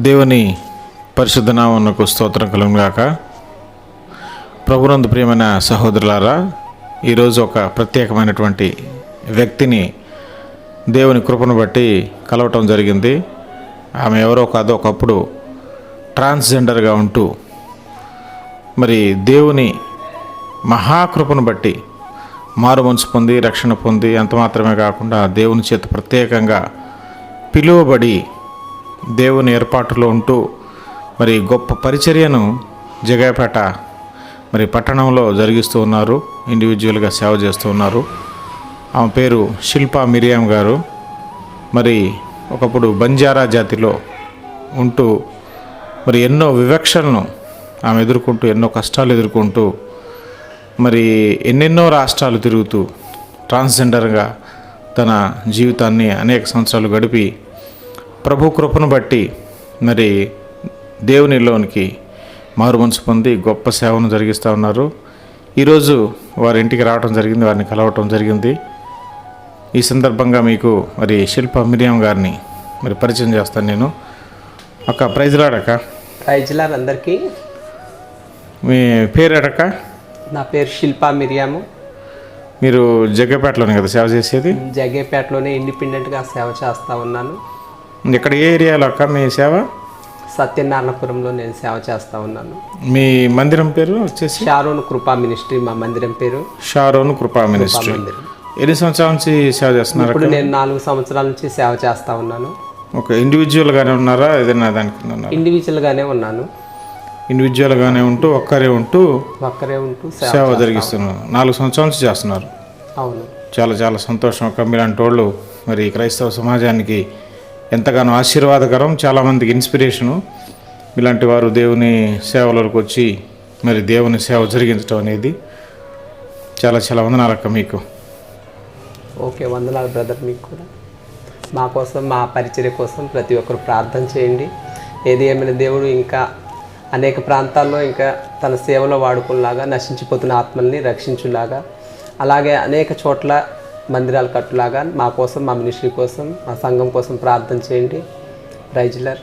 దేవుని పరిశుద్ధ నామకు స్తోత్రం కలుగును గాక. ప్రభునందు ప్రియమైన సహోదరులారా ఈరోజు ఒక ప్రత్యేకమైనటువంటి వ్యక్తిని దేవుని కృపను బట్టి కలవటం జరిగింది. ఆమె ఎవరో కాదో ఒకప్పుడు ట్రాన్స్జెండర్గా ఉంటూ మరి దేవుని మహాకృపను బట్టి మారు మనసు పొంది రక్షణ పొంది అంత మాత్రమే కాకుండా దేవుని చేత ప్రత్యేకంగా పిలువబడి దేవుని ఏర్పాటులో ఉంటూ మరి గొప్ప పరిచర్యను జగపేట మరి పట్టణంలో జరిగిస్తూ ఉన్నారు. ఇండివిజువల్గా సేవ చేస్తూ ఉన్నారు. ఆమె పేరు శిల్పా మిరియాం గారు. మరి ఒకప్పుడు బంజారా జాతిలో ఉంటూ మరి ఎన్నో వివక్షలను ఆమె ఎదుర్కొంటూ ఎన్నో కష్టాలు ఎదుర్కొంటూ మరి ఎన్నెన్నో రాష్ట్రాలు తిరుగుతూ ట్రాన్స్జెండర్గా తన జీవితాన్ని అనేక సంవత్సరాలు గడిపి ప్రభు కృపను బట్టి మరి దేవునిలోనికి మారు మనసు పొంది గొప్ప సేవను జరిగిస్తూ ఉన్నారు. ఈరోజు వారి ఇంటికి రావడం జరిగింది వారిని కలవటం జరిగింది. ఈ సందర్భంగా మీకు మరి శిల్ప మిరియం గారిని మరి పరిచయం చేస్తాను నేను. అక్క ప్రైజ్లాడక్క రైజులార్ అందరికీ. మీ పేరు ఎడక్క నా పేరు శిల్పా మిరియాము. మీరు జగ్గపేటలోనే కదా సేవ చేసేది? జగేపేటలోనే ఇండిపెండెంట్గా సేవ చేస్తూ ఉన్నాను. ఇక్కడ ఏ ఏరియాలో అక్క మీ సేవ? సత్యనారాయణపురంలో నేను సేవ చేస్తూ ఉన్నాను. మీ మందిరం పేరు వచ్చేసి? షారోన్ కృపా మినిస్ట్రీ మా మందిరం పేరు. షారోన్ కృపా మినిస్ట్రీ. ఎన్ని సంవత్సరాల నుంచి సేవ చేస్తున్నారు ఇప్పుడు నేను నాలుగు సంవత్సరాల నుంచి సేవ చేస్తూ ఉన్నాను. ఒక ఇండివిజువల్గానే ఉన్నారా? ఏదైనా దానికి ఇండివిజువల్గానే ఉన్నాను. ఇండివిజువల్గానే ఉంటూ ఒక్కరే ఉంటూ ఒక్కరే ఉంటూ సేవ సేవ జరిగిస్తున్నారు. నాలుగు సంవత్సరాల నుంచి చేస్తున్నారు. అవును. చాలా చాలా సంతోషం ఒక మీలాంటి వాళ్ళు. మరి క్రైస్తవ సమాజానికి ఎంతగానో ఆశీర్వాదకరం చాలామందికి ఇన్స్పిరేషను. ఇలాంటి వారు దేవుని సేవలకు వచ్చి మరి దేవుని సేవ జరిగించడం అనేది చాలా చాలా వందనాలక్క మీకు. ఓకే వందనాలు బ్రదర్ మీకు కూడా. మా కోసం మా పరిచర్య కోసం ప్రతి ఒక్కరు ప్రార్థన చేయండి. ఏది ఏమైనా దేవుడు ఇంకా అనేక ప్రాంతాల్లో ఇంకా తన సేవలో వాడుకునేలాగా నశించిపోతున్న ఆత్మల్ని రక్షించులాగా అలాగే అనేక చోట్ల మందిరాలు కట్టులాగా మా కోసం మా మినిస్ట్రీ కోసం మా సంఘం కోసం ప్రార్థన చేయండి. రైజులర్